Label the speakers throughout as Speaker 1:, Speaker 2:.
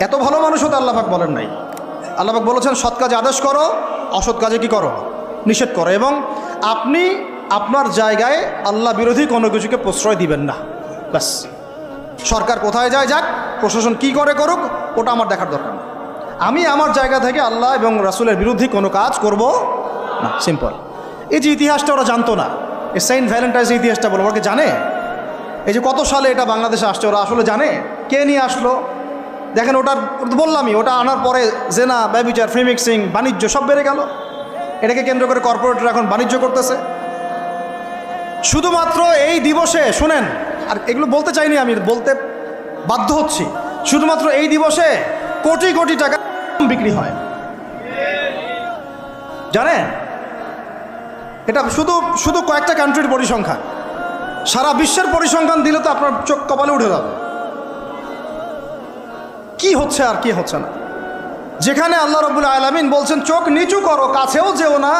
Speaker 1: এত ভালো মানুষ হতে আল্লাহাক বলেন নাই। আল্লাহাক বলেছেন, সৎ কাজে আদেশ করো, অসৎ কাজে কি করো? নিষেধ করো। এবং আপনি আপনার জায়গায় আল্লাহ বিরোধী কোনো কিছুকে প্রশ্রয় দিবেন না। ব্যাস। সরকার কোথায় যায় যাক, প্রশাসন কি করে করুক, ওটা আমার দেখার দরকার নেই। আমি আমার জায়গা থেকে আল্লাহ এবং রাসুলের বিরুদ্ধে কোনো কাজ করব না। সিম্পল। এই যে ইতিহাসটা ওরা জানতো না, এই সেন্ট ভ্যালেন্টাইন্স ইতিহাসটা বলো, ওরা জানে? এই যে কত সালে এটা বাংলাদেশে আসছে, ওরা আসলে জানে? কে নিয়ে আসলো? দেখেন ওটার ওটা বললামই, ওটা আনার পরে জেনা, ব্যবিচার, ফ্রিমিক্সিং, বাণিজ্য সব বেড়ে গেল। এটাকে কেন্দ্র করে কর্পোরেটরা এখন বাণিজ্য করতেছে। শুধুমাত্র এই দিবসে, শুনেন, আর এগুলো বলতে চাইনি আমি, বলতে বাধ্য হচ্ছি। শুধুমাত্র এই দিবসে কোটি কোটি টাকা বিক্রি হয়। জানেন? এটা শুধু শুধু কয়েকটা কান্ট্রির পরিসংখ্যান। সারা বিশ্বের পরিসংখ্যান দিলে তো আপনার চোখ কপালে উঠে যাবে। কি হচ্ছে আর কি হচ্ছে না। যেখানে আল্লাহ রবুল আলমিন বলছেন, চোখ নিচু করো, কাছেও যেও না।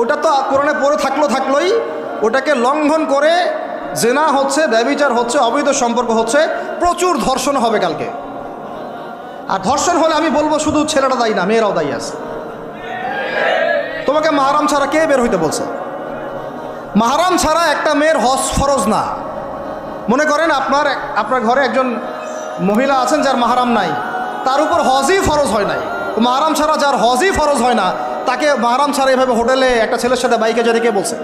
Speaker 1: ওটা তো কোরআনে পড়ে থাকল থাকলোই। ওটাকে লঙ্ঘন করে জেনা হচ্ছে, ব্যবিচার হচ্ছে, অবৈধ সম্পর্ক হচ্ছে, প্রচুর ধর্ষণ হবে কালকে। আর ধর্ষণ হলে আমি বলব শুধু ছেলেটা দায়ী না, মেয়েরাও দায়ী আছে। তোমাকে মাহারাম ছাড়া কে বের হইতে বলছে? মাহারাম ছাড়া একটা মেয়ের হজ ফরজ না। মনে করেন আপনার আপনার ঘরে একজন মহিলা আছেন যার মাহারাম নাই। তার উপর হজই ফরজ হয় নাই। মাহারাম ছাড়া যার হজই ফরজ হয় না, তাকে মাহারাম ছাড়া এভাবে হোটেলে একটা ছেলের সাথে বাইকে যেতে কে বলছে?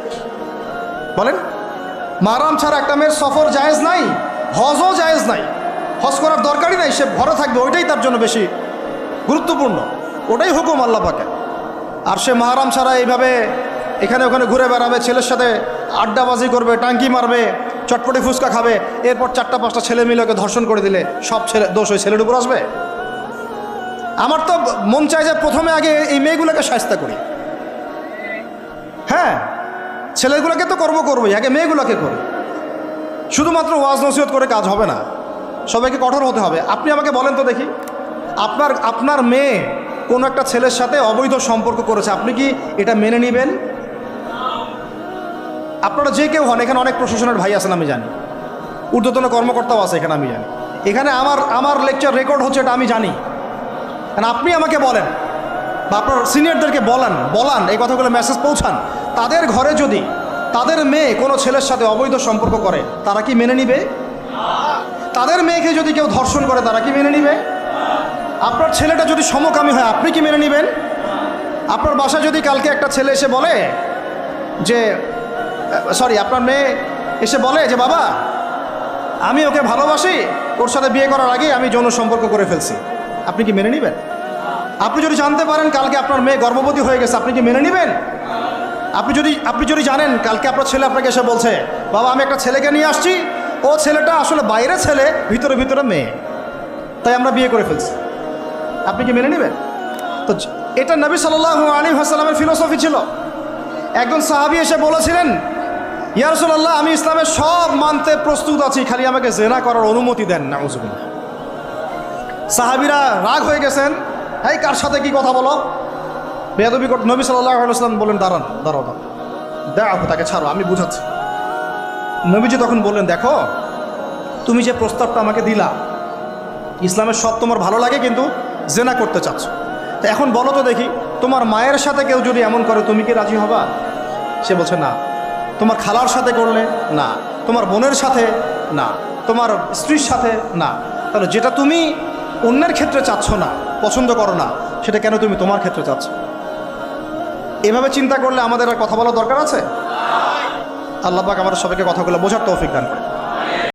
Speaker 1: বলেন। মাহারাম ছাড়া একটা মেয়ের সফর জায়েজ নাই, হজও জায়েজ নাই। হজ করার দরকারই নাই, সে ঘরে থাকবে, ওইটাই তার জন্য বেশি গুরুত্বপূর্ণ। ওটাই হুকুম আল্লাহ পাকে আর সে মাহারাম ছাড়া এইভাবে এখানে ওখানে ঘুরে বেড়াবে, ছেলের সাথে আড্ডাবাজি করবে, টাঙ্কি মারবে চটপটি ফুচকা খাবে। এরপর চারটা পাঁচটা ছেলে মিলে ওকে ধর্ষণ করে দিলে। সব ছেলে, দোষ ওই ছেলের উপর আসবে? আমার তো মন চায় যে প্রথমে আগে এই মেয়েগুলোকে সাহস্তা করি। হ্যাঁ ছেলেগুলোকে তো করব করবোই, আগে মেয়েগুলোকে করি। শুধুমাত্র ওয়াজ নসিহত করে কাজ হবে না। সবাইকে কঠোর হতে হবে। আপনি আমাকে বলেন তো দেখি, আপনার আপনার মেয়ে কোনো একটা ছেলের সাথে অবৈধ সম্পর্ক করেছে। আপনি কি এটা মেনে নেবেন? আপনারা যে কেউ হন, এখানে অনেক প্রশাসনের ভাই আছেন, আমি জানি। ঊর্ধ্বতন কর্মকর্তাও আছে এখানে, আমি জানি। এখানে আমার আমার লেকচার রেকর্ড হচ্ছে এটা আমি জানি। কারণ আপনি আমাকে বলেন, বা আপনার সিনিয়রদেরকে বলান বলান, এই কথাগুলো মেসেজ পৌঁছান। তাদের ঘরে যদি তাদের মেয়ে কোনো ছেলের সাথে অবৈধ সম্পর্ক করে, তারা কি মেনে নিবে? তাদের মেয়েকে যদি কেউ ধর্ষণ করে, তারা কি মেনে নিবে? আপনার ছেলেটা যদি সমকামী হয়, আপনি কি মেনে নেবেন? আপনার বাসায় যদি কালকে একটা ছেলে এসে বলে যে সরি আপনার মেয়ে এসে বলে যে, বাবা, আমি ওকে ভালোবাসি। ওর সাথে বিয়ে করার আগে আমি যৌন সম্পর্ক করে ফেলছি। আপনি কি মেনে নেবেন? আপনি যদি জানতে পারেন কালকে আপনার মেয়ে গর্ভবতী হয়ে গেছে, আপনি কি মেনে নেবেন? আপনি যদি আপনি যদি জানেন কালকে আপনার ছেলে আপনাকে এসে বলছে, বাবা, আমি একটা ছেলেকে নিয়ে আসছি। ও ছেলেটা আসলে বাইরে ছেলে, ভিতরে ভিতরে মেয়ে। তাই আমরা বিয়ে করে ফেলছি। আপনি কি মেনে নেবেন? তো এটা নবী সাল্লাহ আলী হাসালামের ফিলোসফি ছিল। একজন সাহাবি এসে বলেছিলেন ইয়ারসুল্লাহ আমি ইসলামের সব মানতে প্রস্তুত আছি, খালি আমাকে জেনা করার অনুমতি দেন না সাহাবিরা রাগ হয়ে গেছেন, এই কার সাথে কি কথা বলো? বেয়াদবি কর- নবী আলাইসলাম বলেন, দাঁড়ান, দাঁড়াও দাঁড়াও। দেখো তাকে ছাড়ো, আমি বুঝাচ্ছি। নবীজি তখন বললেন, দেখো, তুমি যে প্রস্তাবটা আমাকে দিলা, ইসলামের সব তোমার ভালো লাগে, কিন্তু জেনা করতে চাচ্ছ। তো এখন বলো তো দেখি, তোমার মায়ের সাথে কেউ যদি এমন করে, তুমি কি রাজি হবা? সে বলছে, না। তোমার খালার সাথে করলে না, তোমার বোনের সাথে না, তোমার স্ত্রীর সাথে না। তাহলে যেটা তুমি অন্যের ক্ষেত্রে চাচ্ছ না, পছন্দ করো না, সেটা কেন তুমি তোমার ক্ষেত্রে চাচ্ছ? এভাবে চিন্তা করলে আমাদের আর কথা বলার দরকার আছে? আল্লাহ পাক আমার সবাইকে কথাগুলো বোঝার তৌফিক দান